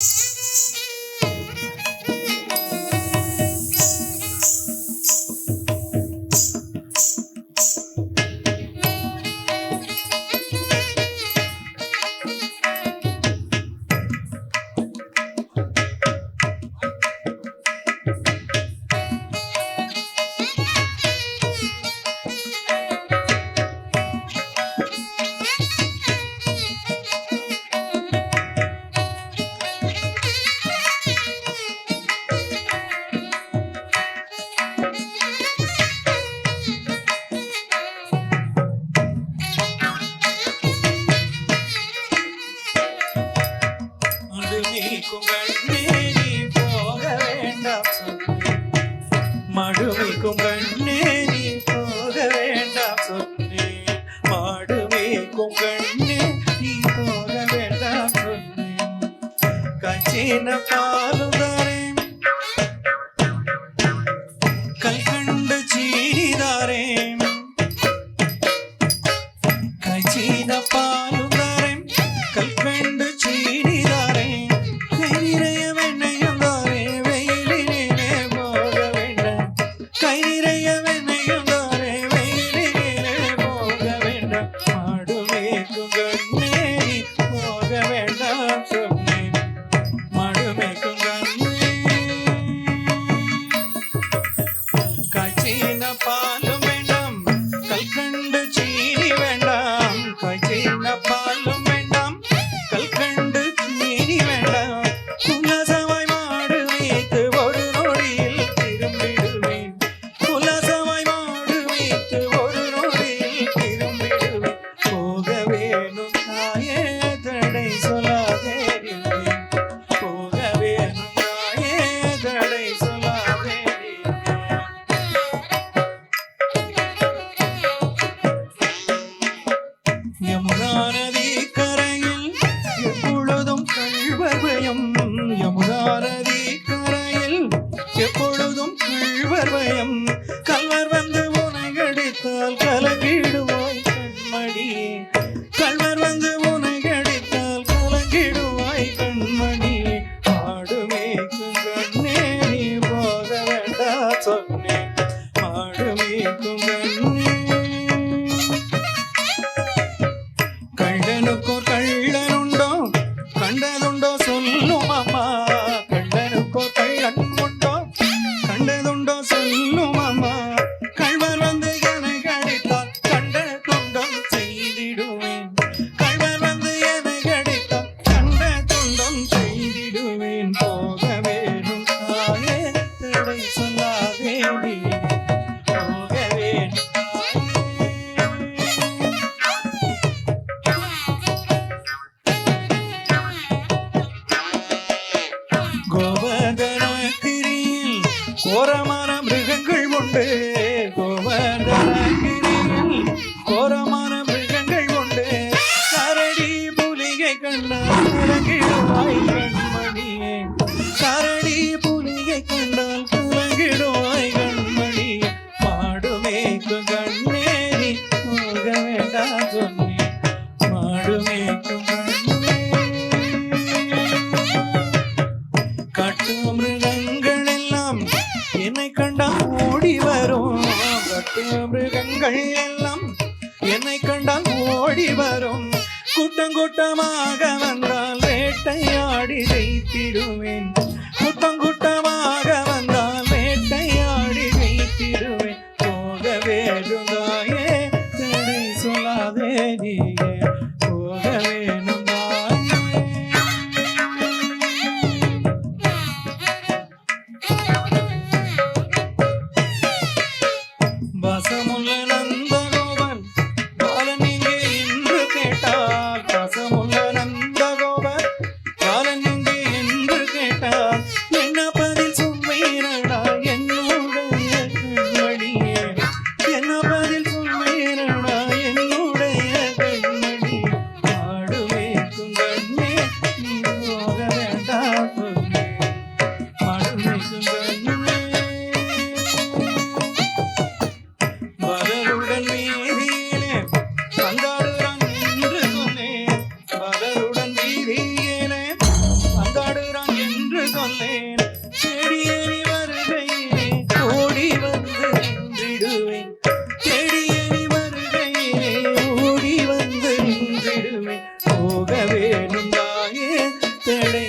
you மடுமைக்கும் கண்ணே நீ போக வேண்டாம் சொன்னேன் மாடுமைக்கும் கண்ணே நீ போக வேண்டாம் சொன்னேன் கச்சின பாலுதாரே கல்கண்ட சீரிதாரே கச்சின பாலுதாரே கல்கண்ட You. கண்டா ஓடி வரும். கட்டு மிருகங்கள் எல்லாம் என்னை கண்டால் ஓடி வரும். கூட்டம் கூட்டமாக வந்தால் வேட்டையாடி ஜெயித்திடுவேன். ಅಂತೇಳಿ